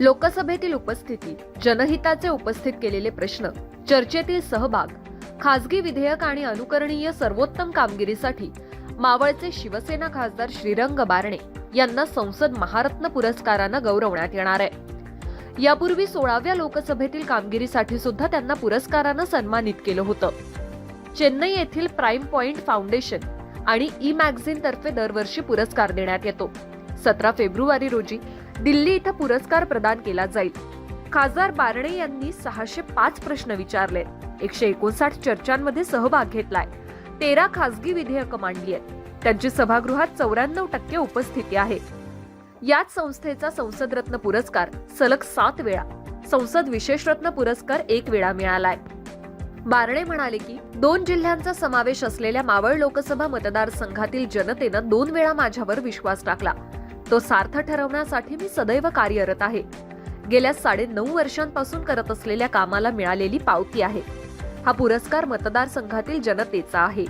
लोकसभेतील उपस्थिती जनहिताचे उपस्थित केलेले प्रश्न चर्चेतील सहभाग खासगी विधेयक आणि अनुकरणीय सर्वोत्तम कामगिरीसाठी मावळचे शिवसेना खासदार श्रीरंग बारणे यांना संसद महारत्न पुरस्कारानं गौरवण्यात येणार आहे. यापूर्वी सोळाव्या लोकसभेतील कामगिरीसाठी सुद्धा त्यांना पुरस्कारानं सन्मानित केलं होतं. चेन्नई येथील प्राईम पॉइंट फाउंडेशन आणि ई मॅगझिन तर्फे दरवर्षी पुरस्कार देण्यात येतो. सतरा फेब्रुवारी रोजी दिल्ली इथं पुरस्कार प्रदान केला जाईल. खासदार बारणे यांनी सहाशे पाच प्रश्न विचारले. एकशे एकोणसाठ चर्चांमध्ये सहभाग घेतलाय. तेरा खासगी विधेयकं मांडली आहेत त्यांची सभागृहात चौऱ्याण्णव टक्के उपस्थिती आहे. याच संस्थेचा संसद रत्न पुरस्कार सलग सात वेळा. संसद विशेष रत्न पुरस्कार एक वेळा मिळालाय. बारणे म्हणाले की दोन जिल्ह्यांचा समावेश असलेल्या मावळ लोकसभा मतदारसंघातील जनतेनं दोन वेळा माझ्यावर विश्वास टाकला. तो सार्थ ठरवण्यासाठी मी सदैव कार्यरत आहे. गेल्या साडे नऊ वर्षांपासून करत असलेल्या कामाला मिळालेली पावती आहे. हा पुरस्कार मतदारसंघातील जनतेचा आहे.